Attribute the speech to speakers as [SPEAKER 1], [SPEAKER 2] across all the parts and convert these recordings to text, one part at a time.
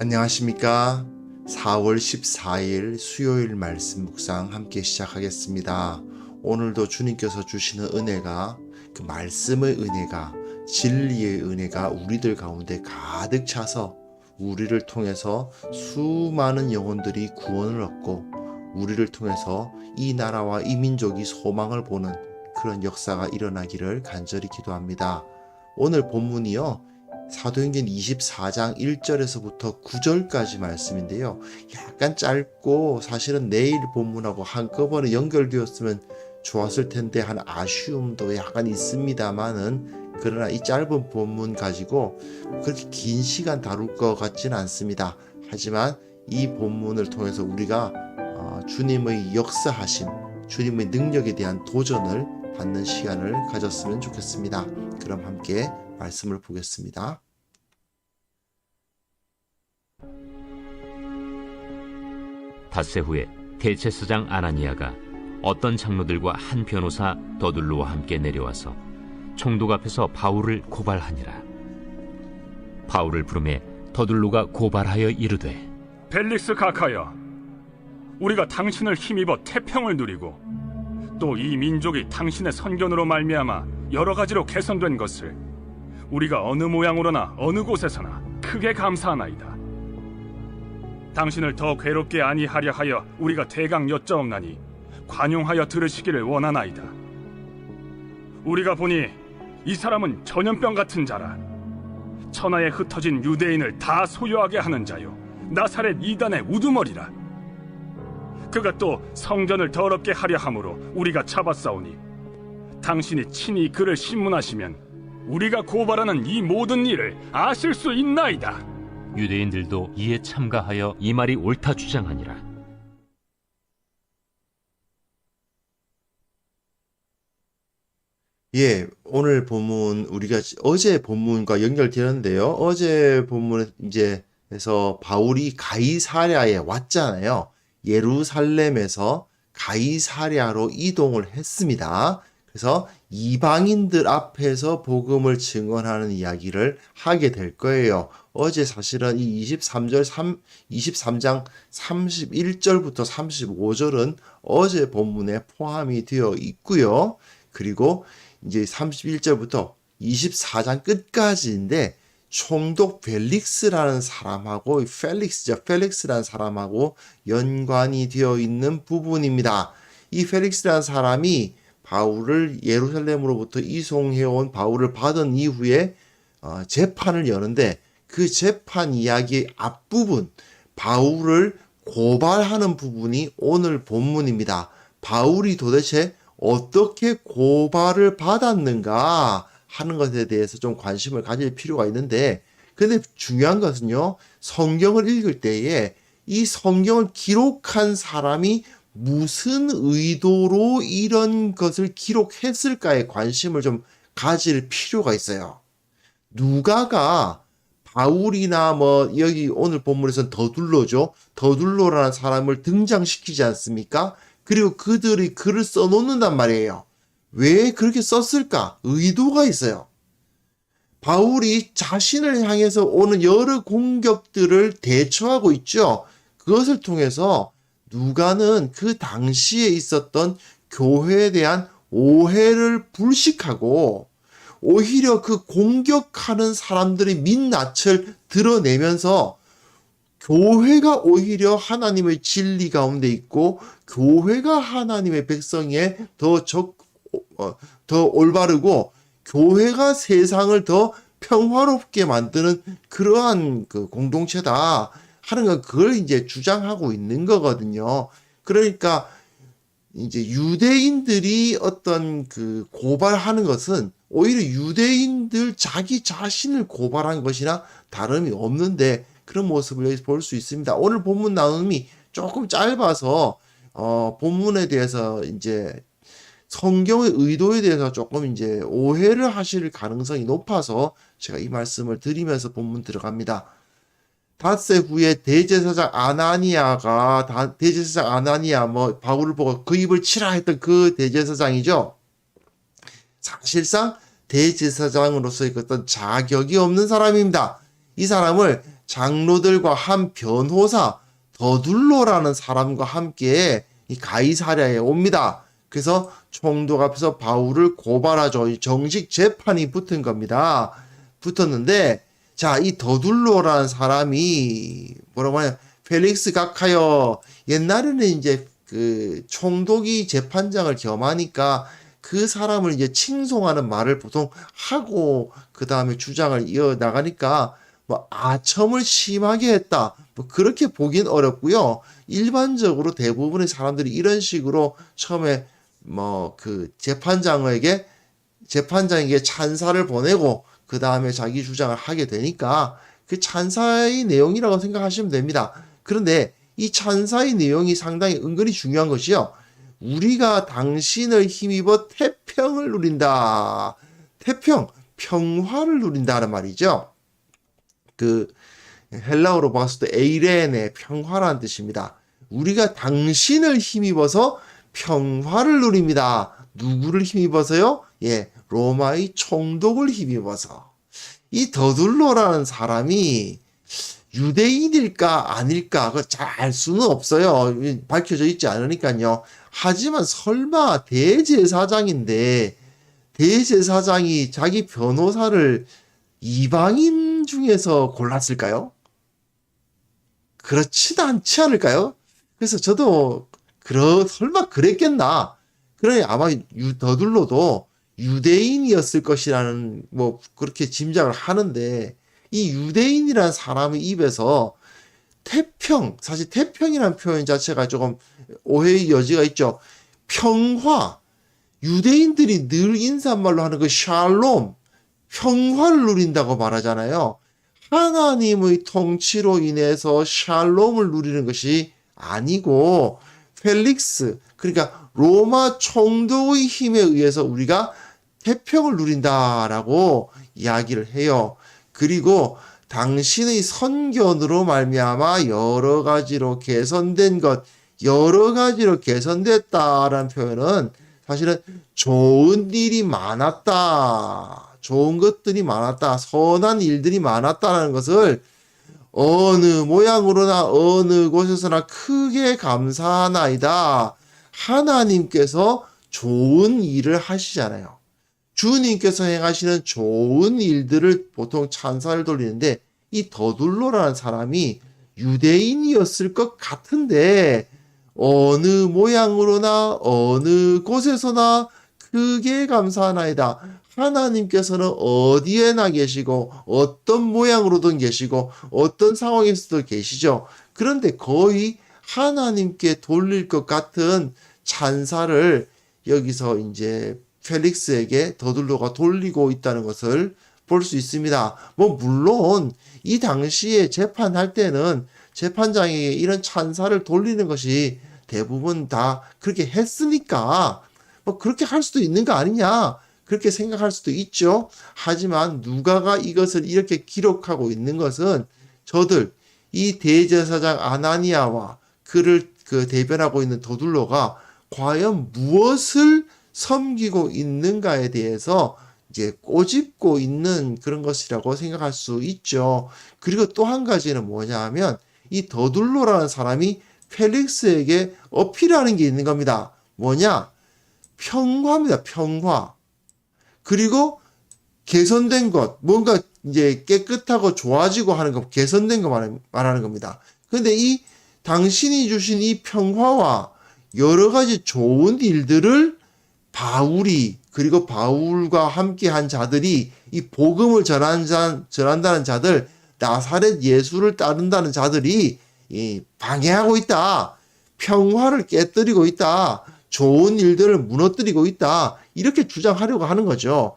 [SPEAKER 1] 안녕하십니까. 4월 14일 수요일 말씀 묵상 함께 시작하겠습니다. 오늘도 주님께서 주시는 은혜가 그 말씀의 은혜가 진리의 은혜가 우리들 가운데 가득 차서 우리를 통해서 수많은 영혼들이 구원을 얻고 우리를 통해서 이 나라와 이 민족이 소망을 보는 그런 역사가 일어나기를 간절히 기도합니다. 오늘 본문이요. 사도행전 24장 1절에서부터 9절까지 말씀인데요. 약간 짧고 사실은 내일 본문하고 한꺼번에 연결되었으면 좋았을 텐데 한 아쉬움도 약간 있습니다만은 그러나 이 짧은 본문 가지고 그렇게 긴 시간 다룰 것 같지는 않습니다. 하지만 이 본문을 통해서 우리가 어, 주님의 역사하심, 주님의 능력에 대한 도전을 받는 시간을 가졌으면 좋겠습니다. 그럼 함께 말씀을 보겠습니다.
[SPEAKER 2] 닷새 후에 대제사장 아나니아가 어떤 장로들과 한 변호사 더둘로와 함께 내려와서 총독 앞에서 바울을 고발하니라. 바울을 부르매 더둘로가 고발하여 이르되
[SPEAKER 3] 벨릭스 가카야, 우리가 당신을 힘입어 태평을 누리고 또 이 민족이 당신의 선견으로 말미암아 여러 가지로 개선된 것을 우리가 어느 모양으로나 어느 곳에서나 크게 감사하나이다. 당신을 더 괴롭게 아니하려 하여 우리가 대강 여짜옵나니 관용하여 들으시기를 원하나이다. 우리가 보니 이 사람은 전염병 같은 자라. 천하에 흩어진 유대인을 다 소유하게 하는 자요. 나사렛 이단의 우두머리라. 그가 또 성전을 더럽게 하려 함으로 우리가 잡았사오니 당신이 친히 그를 신문하시면 우리가 고발하는 이 모든 일을 아실 수 있나이다.
[SPEAKER 2] 유대인들도 이에 참가하여 이 말이 옳다 주장하니라.
[SPEAKER 1] 예, 오늘 본문 우리가 어제 본문과 연결되는데요. 어제 본문에 이제 에서 바울이 가이사랴에 왔잖아요. 예루살렘에서 가이사랴로 이동을 했습니다. 그래서 이방인들 앞에서 복음을 증언하는 이야기를 하게 될 거예요. 어제 사실은 이 23절 3 23장 31절부터 35절은 어제 본문에 포함이 되어 있고요. 그리고 이제 31절부터 24장 끝까지인데 총독 펠릭스라는 사람하고 펠릭스죠. 펠릭스라는 사람하고 연관이 되어 있는 부분입니다. 이 펠릭스라는 사람이 바울을 예루살렘으로부터 이송해온 바울을 받은 이후에 어, 재판을 여는데 그 재판 이야기 앞부분 바울을 고발하는 부분이 오늘 본문입니다. 바울이 도대체 어떻게 고발을 받았는가 하는 것에 대해서 좀 관심을 가질 필요가 있는데 근데 중요한 것은요. 성경을 읽을 때에 이 성경을 기록한 사람이 무슨 의도로 이런 것을 기록했을까에 관심을 좀 가질 필요가 있어요. 누가가 바울이나 뭐 여기 오늘 본문에서는 더둘로죠. 더둘로라는 사람을 등장시키지 않습니까? 그리고 그들이 글을 써놓는단 말이에요. 왜 그렇게 썼을까? 의도가 있어요. 바울이 자신을 향해서 오는 여러 공격들을 대처하고 있죠. 그것을 통해서 누가는 그 당시에 있었던 교회에 대한 오해를 불식하고 오히려 그 공격하는 사람들의 민낯을 드러내면서 교회가 오히려 하나님의 진리 가운데 있고 교회가 하나님의 백성에 더 적, 어, 더 올바르고 교회가 세상을 더 평화롭게 만드는 그러한 그 공동체다 하는 건 그걸 이제 주장하고 있는 거거든요. 그러니까 이제 유대인들이 어떤 그 고발하는 것은 오히려 유대인들 자기 자신을 고발한 것이나 다름이 없는데 그런 모습을 여기서 볼 수 있습니다. 오늘 본문 나눔이 조금 짧아서 어 본문에 대해서 이제 성경의 의도에 대해서 조금 이제 오해를 하실 가능성이 높아서 제가 이 말씀을 드리면서 본문 들어갑니다. 닷새 후에 대제사장 아나니아가 다- 대제사장 아나니아 뭐 바울을 보고 그 입을 치라 했던 그 대제사장이죠. 사실상 대제사장으로서의 그 어떤 자격이 없는 사람입니다. 이 사람을 장로들과 한 변호사 더둘로라는 사람과 함께 이 가이사랴에 옵니다. 그래서 총독 앞에서 바울을 고발하죠. 이 정식 재판이 붙은 겁니다. 붙었는데 자, 이 더둘로라는 사람이 뭐라고 하냐? 펠릭스 각하여 옛날에는 이제 그 총독이 재판장을 겸하니까 그 사람을 이제 칭송하는 말을 보통 하고 그 다음에 주장을 이어 나가니까 뭐 아첨을 심하게 했다. 뭐 그렇게 보긴 어렵고요. 일반적으로 대부분의 사람들이 이런 식으로 처음에 뭐 그 재판장에게 재판장에게 찬사를 보내고 그 다음에 자기 주장을 하게 되니까 그 찬사의 내용이라고 생각하시면 됩니다. 그런데 이 찬사의 내용이 상당히 은근히 중요한 것이요. 우리가 당신을 힘입어 태평을 누린다. 태평, 평화를 누린다는 말이죠. 그 헬라어로 봤을 때 에이레네 평화라는 뜻입니다. 우리가 당신을 힘입어서 평화를 누립니다. 누구를 힘입어서요? 예, 로마의 총독을 힘입어서. 이 더둘로라는 사람이 유대인일까 아닐까 그거 잘알 수는 없어요. 밝혀져 있지 않으니까요. 하지만 설마 대제사장인데 대제사장이 자기 변호사를 이방인 중에서 골랐을까요? 그렇지도 않지 않을까요? 그래서 저도 그러 설마 그랬겠나? 그러니 아마 유, 더둘로도 유대인이었을 것이라는 뭐 그렇게 짐작을 하는데 이 유대인이라는 사람의 입에서 태평 사실 태평이라는 표현 자체가 조금 오해의 여지가 있죠. 평화 유대인들이 늘 인사말로 하는 그 샬롬 평화를 누린다고 말하잖아요. 하나님의 통치로 인해서 샬롬을 누리는 것이 아니고 펠릭스 그러니까 로마 총독의 힘에 의해서 우리가 태평을 누린다라고 이야기를 해요. 그리고 당신의 선견으로 말미암아 여러 가지로 개선된 것, 여러 가지로 개선됐다라는 표현은 사실은 좋은 일이 많았다. 좋은 것들이 많았다. 선한 일들이 많았다는 것을 어느 모양으로나 어느 곳에서나 크게 감사하나이다. 하나님께서 좋은 일을 하시잖아요. 주님께서 행하시는 좋은 일들을 보통 찬사를 돌리는데 이 더둘로라는 사람이 유대인이었을 것 같은데 어느 모양으로나 어느 곳에서나 크게 감사하나이다. 하나님께서는 어디에나 계시고 어떤 모양으로든 계시고 어떤 상황에서도 계시죠. 그런데 거의 하나님께 돌릴 것 같은 찬사를 여기서 이제 펠릭스에게 더둘로가 돌리고 있다는 것을 볼 수 있습니다. 뭐 물론 이 당시에 재판할 때는 재판장에게 이런 찬사를 돌리는 것이 대부분 다 그렇게 했으니까 뭐 그렇게 할 수도 있는 거 아니냐 그렇게 생각할 수도 있죠. 하지만 누가가 이것을 이렇게 기록하고 있는 것은 저들 이 대제사장 아나니아와 그를 그 대변하고 있는 더둘로가 과연 무엇을 섬기고 있는가에 대해서 이제 꼬집고 있는 그런 것이라고 생각할 수 있죠. 그리고 또 한 가지는 뭐냐 하면 이 더둘로라는 사람이 펠릭스에게 어필하는 게 있는 겁니다. 뭐냐? 평화입니다. 평화. 그리고 개선된 것, 뭔가 이제 깨끗하고 좋아지고 하는 것, 개선된 거 말하는, 겁니다. 근데 이 당신이 주신 이 평화와 여러 가지 좋은 일들을 바울이 그리고 바울과 함께 한 자들이 이 복음을 전한 자, 전한다는 자들 나사렛 예수를 따른다는 자들이 이 방해하고 있다. 평화를 깨뜨리고 있다. 좋은 일들을 무너뜨리고 있다. 이렇게 주장하려고 하는 거죠.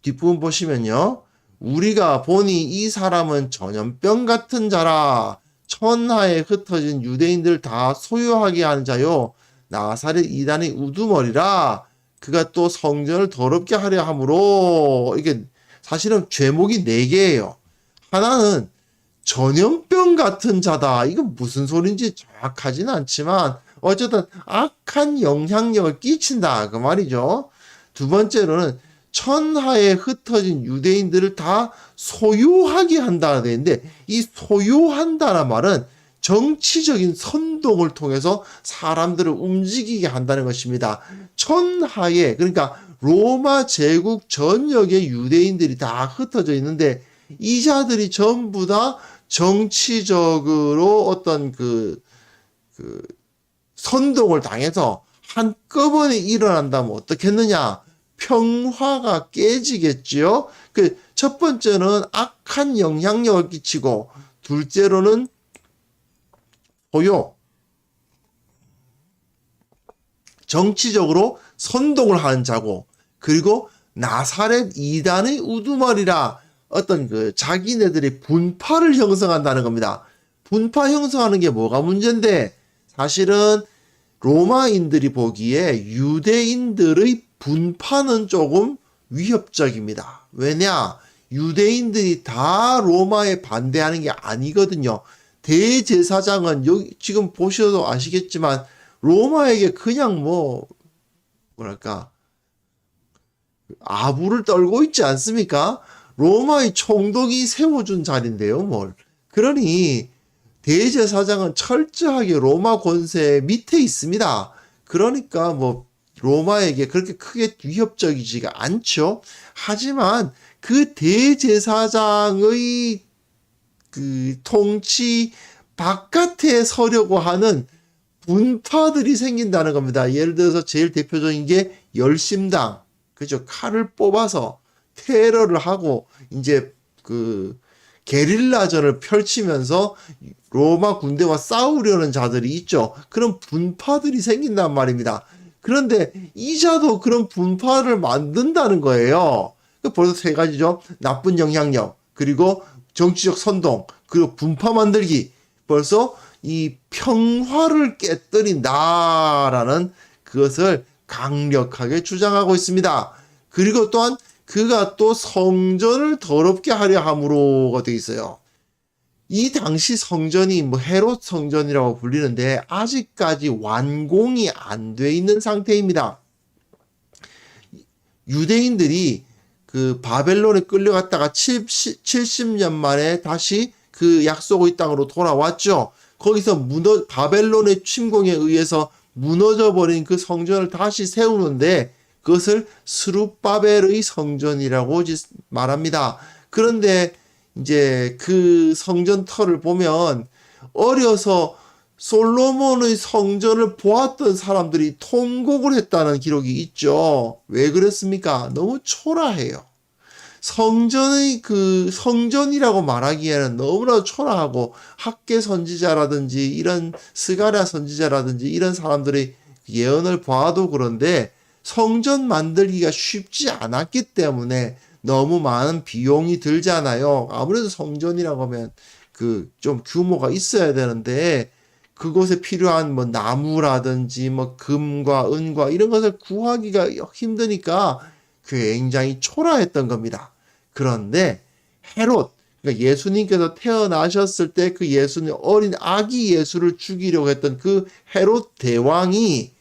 [SPEAKER 1] 뒷부분 보시면요. 우리가 보니 이 사람은 전염병 같은 자라 천하에 흩어진 유대인들 다 소유하게 하는 자요. 나사렛 이단의 우두머리라 그가 또 성전을 더럽게 하려 함으로 이게 사실은 죄목이 네 개예요. 하나는 전염병 같은 자다. 이거 무슨 소린지 정확하지는 않지만 어쨌든 악한 영향력을 끼친다 그 말이죠. 두 번째로는 천하에 흩어진 유대인들을 다 소유하게 한다는 데인데 이 소유한다는 말은 정치적인 선동을 통해서 사람들을 움직이게 한다는 것입니다. 천하에 그러니까 로마 제국 전역의 유대인들이 다 흩어져 있는데 이 자들이 전부 다 정치적으로 어떤 그, 그 선동을 당해서 한꺼번에 일어난다면 어떻겠느냐? 평화가 깨지겠지요. 그 첫 번째는 악한 영향력을 끼치고 둘째로는 소요 정치적으로 선동을 하는 자고 그리고 나사렛 이단의 우두머리라 어떤 그 자기네들의 분파를 형성한다는 겁니다. 분파 형성하는 게 뭐가 문제인데 사실은 로마인들이 보기에 유대인들의 분파는 조금 위협적입니다. 왜냐? 유대인들이 다 로마에 반대하는 게 아니거든요. 대제사장은 여기 지금 보셔도 아시겠지만 로마에게 그냥 뭐 뭐랄까 아부를 떨고 있지 않습니까? 로마의 총독이 세워준 자리인데요, 뭘. 그러니 대제사장은 철저하게 로마 권세 밑에 있습니다. 그러니까 뭐 로마에게 그렇게 크게 위협적이지가 않죠. 하지만 그 대제사장의 그 통치 바깥에 서려고 하는 분파들이 생긴다는 겁니다. 예를 들어서 제일 대표적인 게 열심당. 그죠? 칼을 뽑아서 테러를 하고 이제 그 게릴라전을 펼치면서 로마 군대와 싸우려는 자들이 있죠. 그런 분파들이 생긴단 말입니다. 그런데 이자도 그런 분파를 만든다는 거예요. 그 벌써 세 가지죠. 나쁜 영향력, 그리고 정치적 선동, 그리고 분파 만들기. 벌써 이 평화를 깨뜨린다라는 그것을 강력하게 주장하고 있습니다. 그리고 또한 그가 또 성전을 더럽게 하려 함으로가 되어 있어요. 이 당시 성전이 뭐 헤롯 성전이라고 불리는데 아직까지 완공이 안 돼 있는 상태입니다. 유대인들이 그 바벨론에 끌려갔다가 70, 70년 만에 다시 그 약속의 땅으로 돌아왔죠. 거기서 무너 바벨론의 침공에 의해서 무너져 버린 그 성전을 다시 세우는데 그것을 스룹바벨의 성전이라고 말합니다. 그런데 이제 그 성전 터를 보면 어려서 솔로몬의 성전을 보았던 사람들이 통곡을 했다는 기록이 있죠. 왜 그랬습니까? 너무 초라해요. 성전의 그 성전이라고 말하기에는 너무나 초라하고 학계 선지자라든지 이런 스가랴 선지자라든지 이런 사람들의 예언을 봐도 그런데 성전 만들기가 쉽지 않았기 때문에 너무 많은 비용이 들잖아요. 아무래도 성전이라고 하면 그 좀 규모가 있어야 되는데 그곳에 필요한 뭐 나무라든지 뭐 금과 은과 이런 것을 구하기가 힘드니까 굉장히 초라했던 겁니다. 그런데 헤롯 그러니까 예수님께서 태어나셨을 때 그 예수님 어린 아기 예수를 죽이려고 했던 그 헤롯 대왕이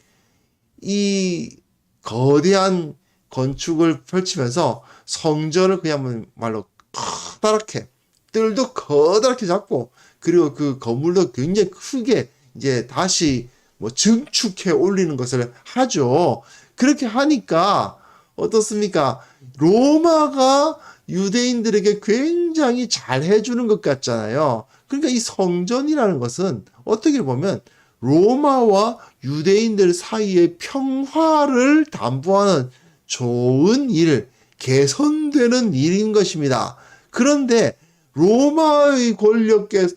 [SPEAKER 1] 이 거대한 건축을 펼치면서 성전을 그냥 말로 커다랗게 뜰도 커다랗게 잡고 그리고 그 건물도 굉장히 크게 이제 다시 뭐 증축해 올리는 것을 하죠. 그렇게 하니까 어떻습니까? 로마가 유대인들에게 굉장히 잘 해주는 것 같잖아요. 그러니까 이 성전이라는 것은 어떻게 보면 로마와 유대인들 사이의 평화를 담보하는 좋은 일, 개선되는 일인 것입니다. 그런데 로마의 권력계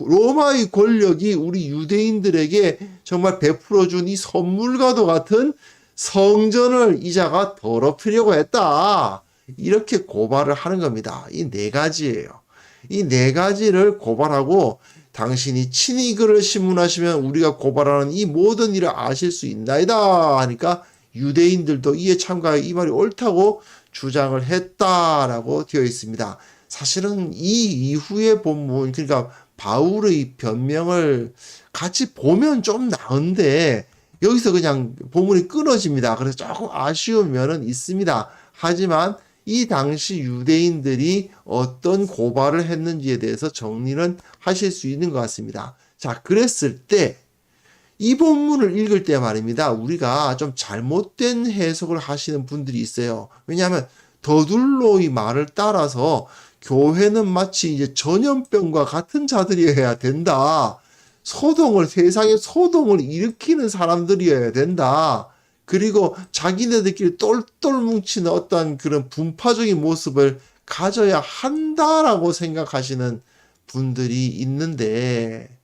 [SPEAKER 1] 로마의 권력이 우리 유대인들에게 정말 베풀어 준 이 선물과도 같은 성전을 이자가 더럽히려고 했다. 이렇게 고발을 하는 겁니다. 이 네 가지예요. 이 네 가지를 고발하고 당신이 친히 글을 신문하시면 우리가 고발하는 이 모든 일을 아실 수 있나이다 하니까 유대인들도 이에 참가해 이 말이 옳다고 주장을 했다라고 되어 있습니다. 사실은 이 이후의 본문 그러니까 바울의 변명을 같이 보면 좀 나은데 여기서 그냥 본문이 끊어집니다. 그래서 조금 아쉬운 면은 있습니다. 하지만 이 당시 유대인들이 어떤 고발을 했는지에 대해서 정리는 하실 수 있는 것 같습니다. 자, 그랬을 때 이 본문을 읽을 때 말입니다. 우리가 좀 잘못된 해석을 하시는 분들이 있어요. 왜냐하면 더둘로의 말을 따라서 교회는 마치 이제 전염병과 같은 자들이어야 된다. 소동을, 세상에 소동을 일으키는 사람들이어야 된다. 그리고 자기네들끼리 똘똘 뭉치는 어떤 그런 분파적인 모습을 가져야 한다라고 생각하시는 분들이 있는데,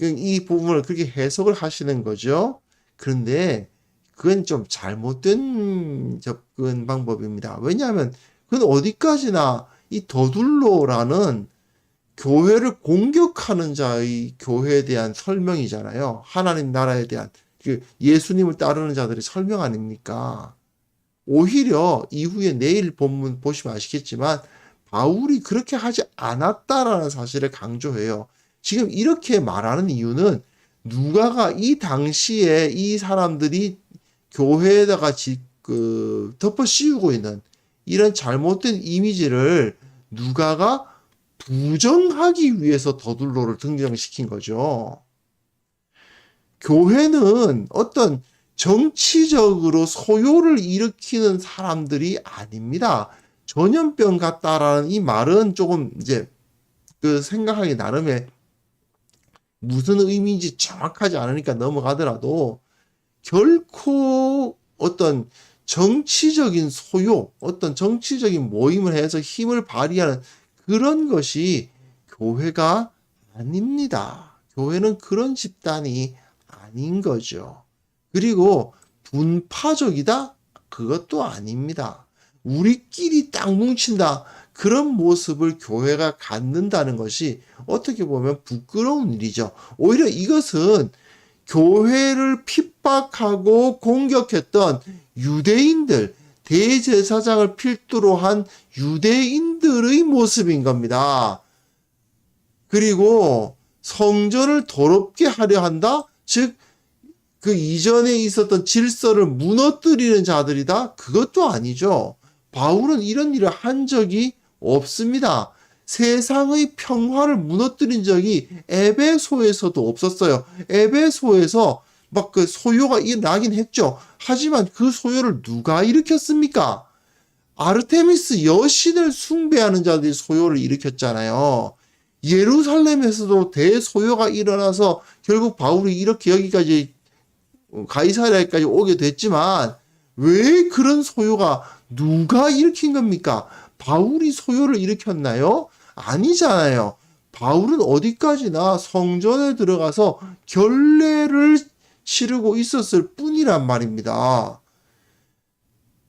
[SPEAKER 1] 이 부분을 그렇게 해석을 하시는 거죠. 그런데 그건 좀 잘못된 접근 방법입니다. 왜냐하면 그건 어디까지나 이 더둘로라는 교회를 공격하는 자의 교회에 대한 설명이잖아요. 하나님 나라에 대한 그 예수님을 따르는 자들의 설명 아닙니까? 오히려 이후에 내일 본문 보시면 아시겠지만 바울이 그렇게 하지 않았다라는 사실을 강조해요. 지금 이렇게 말하는 이유는 누가가 이 당시에 이 사람들이 교회에다가 지, 그, 덮어 씌우고 있는 이런 잘못된 이미지를 누가가 부정하기 위해서 더둘로를 등장시킨 거죠. 교회는 어떤 정치적으로 소요를 일으키는 사람들이 아닙니다. 전염병 같다라는 이 말은 조금 이제 그 생각하기 나름의 무슨 의미인지 정확하지 않으니까 넘어가더라도 결코 어떤 정치적인 소요, 어떤 정치적인 모임을 해서 힘을 발휘하는 그런 것이 교회가 아닙니다. 교회는 그런 집단이 아닌 거죠. 그리고 분파적이다? 그것도 아닙니다. 우리끼리 딱 뭉친다. 그런 모습을 교회가 갖는다는 것이 어떻게 보면 부끄러운 일이죠. 오히려 이것은 교회를 핍박하고 공격했던 유대인들, 대제사장을 필두로 한 유대인들의 모습인 겁니다. 그리고 성전을 더럽게 하려 한다? 즉, 그 이전에 있었던 질서를 무너뜨리는 자들이다? 그것도 아니죠. 바울은 이런 일을 한 적이 없습니다. 세상의 평화를 무너뜨린 적이 에베소에서도 없었어요. 에베소에서 막 그 소요가 일어나긴 했죠. 하지만 그 소요를 누가 일으켰습니까? 아르테미스 여신을 숭배하는 자들이 소요를 일으켰잖아요. 예루살렘에서도 대소요가 일어나서 결국 바울이 이렇게 여기까지 가이사랴까지 오게 됐지만 왜 그런 소요가 누가 일으킨 겁니까? 바울이 소요를 일으켰나요? 아니잖아요. 바울은 어디까지나 성전에 들어가서 결례를 치르고 있었을 뿐이란 말입니다.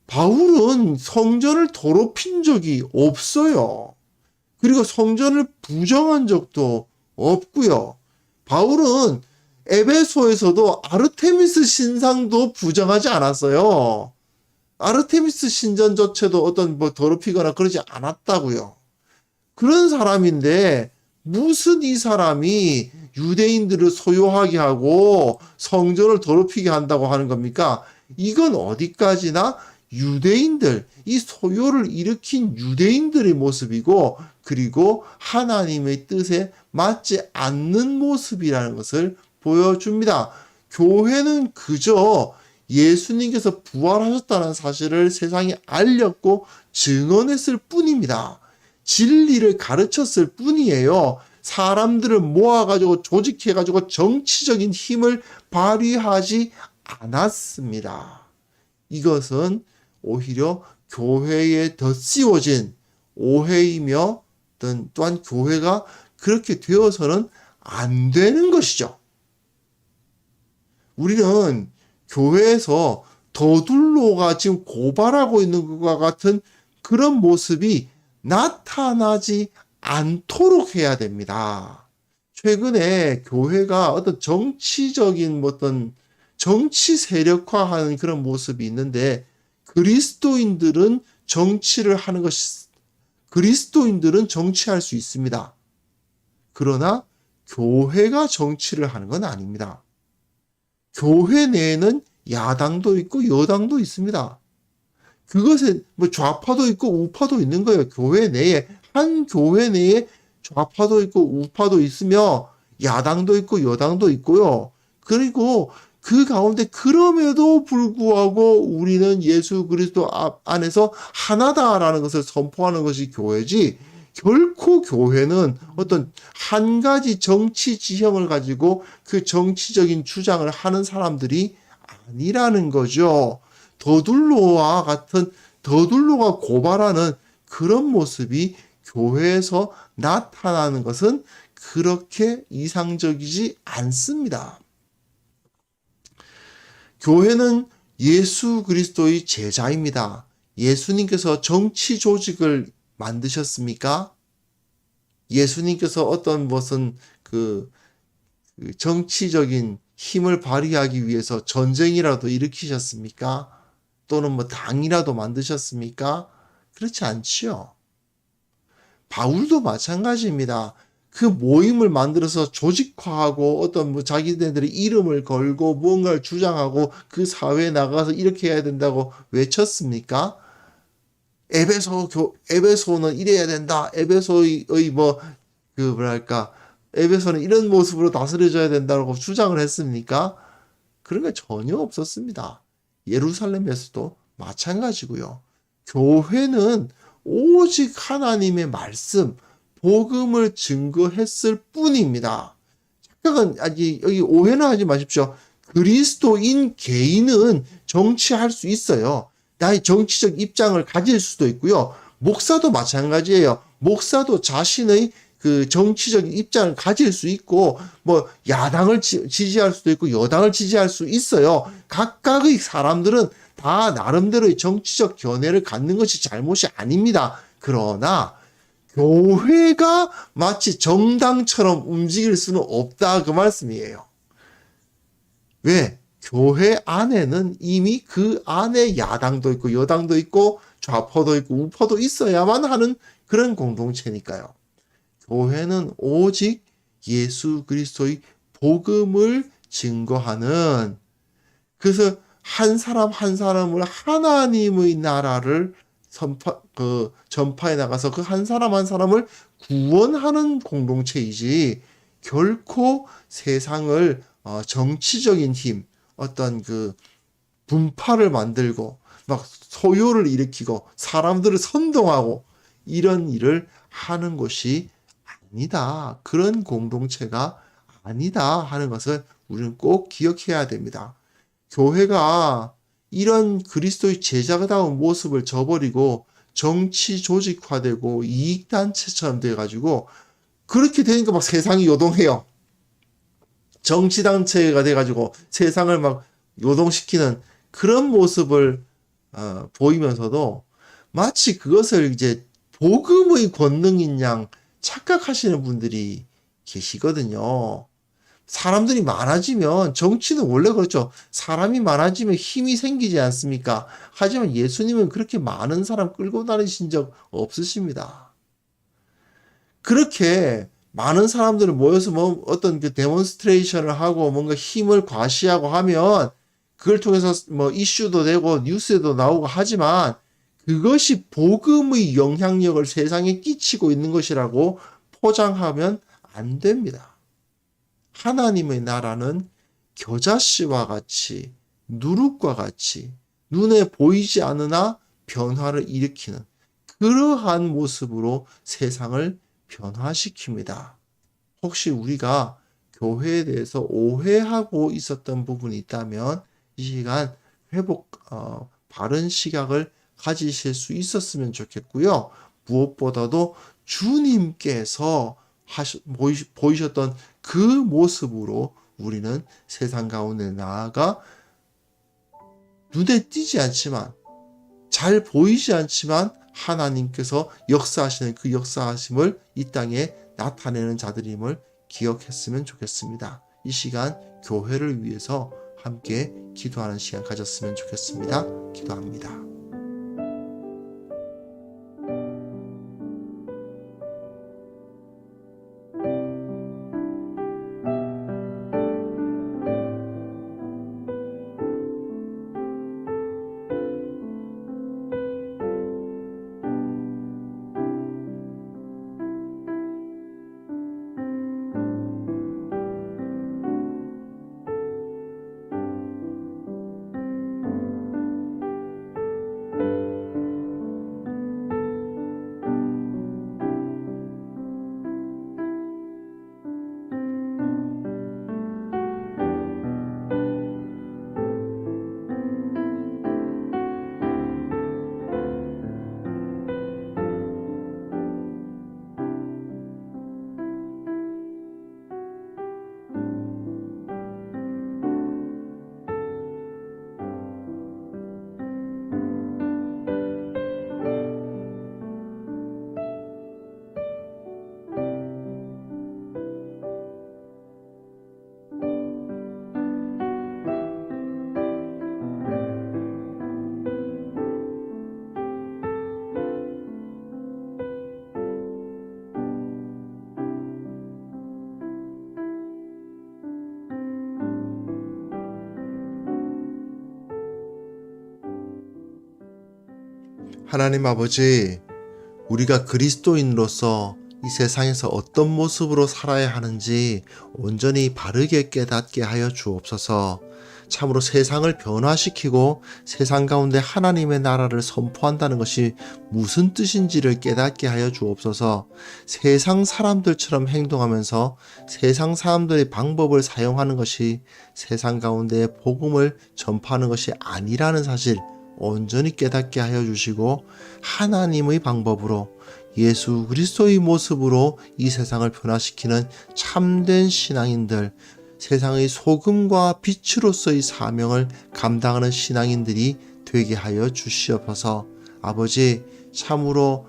[SPEAKER 1] 바울은 성전을 더럽힌 적이 없어요. 그리고 성전을 부정한 적도 없고요. 바울은 에베소에서도 아르테미스 신상도 부정하지 않았어요. 아르테미스 신전 자체도 어떤 뭐 더럽히거나 그러지 않았다고요. 그런 사람인데 무슨 이 사람이 유대인들을 소요하게 하고 성전을 더럽히게 한다고 하는 겁니까? 이건 어디까지나 유대인들, 이 소요를 일으킨 유대인들의 모습이고, 그리고 하나님의 뜻에 맞지 않는 모습이라는 것을 보여줍니다. 교회는 그저 예수님께서 부활하셨다는 사실을 세상에 알렸고 증언했을 뿐입니다. 진리를 가르쳤을 뿐이에요. 사람들을 모아가지고 조직해가지고 정치적인 힘을 발휘하지 않았습니다. 이것은 오히려 교회에 덧씌워진 오해이며 또한, 또한 교회가 그렇게 되어서는 안 되는 것이죠. 우리는 교회에서 더둘로가 지금 고발하고 있는 것과 같은 그런 모습이 나타나지 않도록 해야 됩니다. 최근에 교회가 어떤 정치적인 뭐 어떤 정치 세력화하는 그런 모습이 있는데 그리스도인들은 정치를 하는 것이 그리스도인들은 정치할 수 있습니다. 그러나 교회가 정치를 하는 건 아닙니다. 교회 내에는 야당도 있고 여당도 있습니다. 그것에 뭐 좌파도 있고 우파도 있는 거예요. 교회 내에 한 교회 내에 좌파도 있고 우파도 있으며 야당도 있고 여당도 있고요. 그리고 그 가운데 그럼에도 불구하고 우리는 예수 그리스도 앞- 안에서 하나다라는 것을 선포하는 것이 교회지 결코 교회는 어떤 한 가지 정치 지형을 가지고 그 정치적인 주장을 하는 사람들이 아니라는 거죠. 더둘로와 같은 더둘로가 고발하는 그런 모습이 교회에서 나타나는 것은 그렇게 이상적이지 않습니다. 교회는 예수 그리스도의 제자입니다. 예수님께서 정치 조직을 만드셨습니까? 예수님께서 어떤 무슨 그, 그 정치적인 힘을 발휘하기 위해서 전쟁이라도 일으키셨습니까? 또는 뭐 당이라도 만드셨습니까? 그렇지 않지요. 바울도 마찬가지입니다. 그 모임을 만들어서 조직화하고 어떤 뭐 자기네들의 이름을 걸고 무언가를 주장하고 그 사회에 나가서 이렇게 해야 된다고 외쳤습니까? 에베소 교 에베소는 이래야 된다. 에베소의 뭐 그 뭐랄까 에베소는 이런 모습으로 다스려져야 된다고 주장을 했습니까? 그런 게 전혀 없었습니다. 예루살렘에서도 마찬가지고요. 교회는 오직 하나님의 말씀, 복음을 증거했을 뿐입니다. 착각은 아직 여기 오해는 하지 마십시오. 그리스도인 개인은 정치할 수 있어요. 나의 정치적 입장을 가질 수도 있고요. 목사도 마찬가지예요. 목사도 자신의 그 정치적인 입장을 가질 수 있고 뭐 야당을 지- 지지할 수도 있고 여당을 지지할 수 있어요. 각각의 사람들은 다 나름대로의 정치적 견해를 갖는 것이 잘못이 아닙니다. 그러나 교회가 마치 정당처럼 움직일 수는 없다 그 말씀이에요. 왜? 교회 안에는 이미 그 안에 야당도 있고 여당도 있고 좌파도 있고 우파도 있어야만 하는 그런 공동체니까요. 교회는 오직 예수 그리스도의 복음을 증거하는. 그래서 한 사람 한 사람을 하나님의 나라를 선파, 그 전파해 나가서 그 한 사람 한 사람을 구원하는 공동체이지 결코 세상을 어, 정치적인 힘, 어떤 그 분파를 만들고 막 소요를 일으키고 사람들을 선동하고 이런 일을 하는 것이 아니다. 그런 공동체가 아니다 하는 것을 우리는 꼭 기억해야 됩니다. 교회가 이런 그리스도의 제자다운 모습을 저버리고 정치 조직화되고 이익단체처럼 돼가지고 그렇게 되니까 막 세상이 요동해요. 정치단체가 돼가지고 세상을 막 요동시키는 그런 모습을 어, 보이면서도 마치 그것을 이제 복음의 권능인 양 착각하시는 분들이 계시거든요. 사람들이 많아지면 정치는 원래 그렇죠. 사람이 많아지면 힘이 생기지 않습니까? 하지만 예수님은 그렇게 많은 사람 끌고 다니신 적 없으십니다. 그렇게 많은 사람들을 모여서 뭐 어떤 그 데몬스트레이션을 하고 뭔가 힘을 과시하고 하면 그걸 통해서 뭐 이슈도 되고 뉴스에도 나오고 하지만 그것이 복음의 영향력을 세상에 끼치고 있는 것이라고 포장하면 안 됩니다. 하나님의 나라는 겨자씨와 같이 누룩과 같이 눈에 보이지 않으나 변화를 일으키는 그러한 모습으로 세상을 변화시킵니다. 혹시 우리가 교회에 대해서 오해하고 있었던 부분이 있다면 이 시간 회복 어, 바른 시각을 가지실 수 있었으면 좋겠고요. 무엇보다도 주님께서 하시, 보이, 보이셨던 그 모습으로 우리는 세상 가운데 나아가 눈에 띄지 않지만 잘 보이지 않지만 하나님께서 역사하시는 그 역사하심을 이 땅에 나타내는 자들임을 기억했으면 좋겠습니다. 이 시간 교회를 위해서 함께 기도하는 시간 가졌으면 좋겠습니다. 기도합니다. 하나님 아버지, 우리가 그리스도인으로서 이 세상에서 어떤 모습으로 살아야 하는지 온전히 바르게 깨닫게 하여 주옵소서. 참으로 세상을 변화시키고 세상 가운데 하나님의 나라를 선포한다는 것이 무슨 뜻인지를 깨닫게 하여 주옵소서. 세상 사람들처럼 행동하면서 세상 사람들의 방법을 사용하는 것이 세상 가운데 복음을 전파하는 것이 아니라는 사실 온전히 깨닫게 하여 주시고 하나님의 방법으로 예수 그리스도의 모습으로 이 세상을 변화시키는 참된 신앙인들, 세상의 소금과 빛으로서의 사명을 감당하는 신앙인들이 되게 하여 주시옵소서. 아버지, 참으로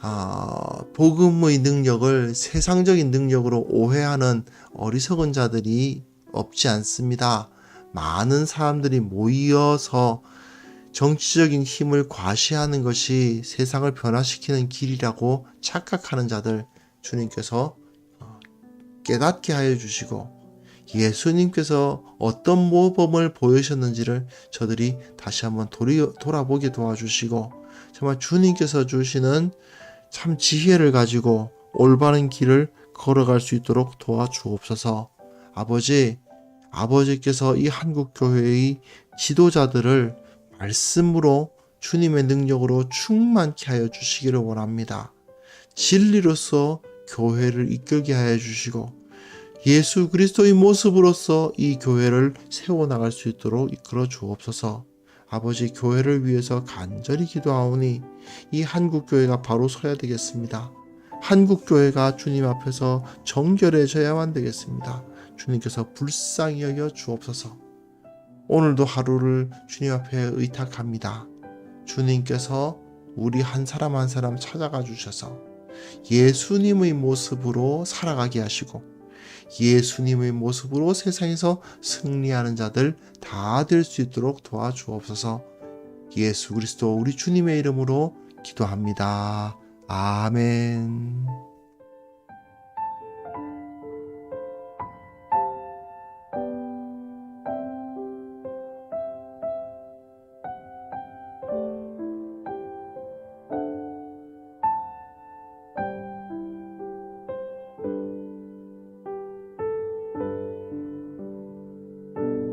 [SPEAKER 1] 아, 복음의 능력을 세상적인 능력으로 오해하는 어리석은 자들이 없지 않습니다. 많은 사람들이 모이어서 정치적인 힘을 과시하는 것이 세상을 변화시키는 길이라고 착각하는 자들 주님께서 어, 깨닫게 하여 주시고 예수님께서 어떤 모범을 보이셨는지를 저들이 다시 한번 돌이, 돌아보게 도와주시고 정말 주님께서 주시는 참 지혜를 가지고 올바른 길을 걸어갈 수 있도록 도와주옵소서. 아버지, 아버지께서 이 한국 교회의 지도자들을 말씀으로 주님의 능력으로 충만케 하여 주시기를 원합니다. 진리로서 교회를 이끌게 하여 주시고 예수 그리스도의 모습으로서 이 교회를 세워나갈 수 있도록 이끌어 주옵소서. 아버지 교회를 위해서 간절히 기도하오니 이 한국 교회가 바로 서야 되겠습니다. 한국 교회가 주님 앞에서 정결해져야만 되겠습니다. 주님께서 불쌍히 여겨 주옵소서. 오늘도 하루를 주님 앞에 의탁합니다. 주님께서 우리 한 사람 한 사람 찾아가 주셔서 예수님의 모습으로 살아가게 하시고 예수님의 모습으로 세상에서 승리하는 자들 다 될 수 있도록 도와주옵소서 예수 그리스도 우리 주님의 이름으로 기도합니다. 아멘.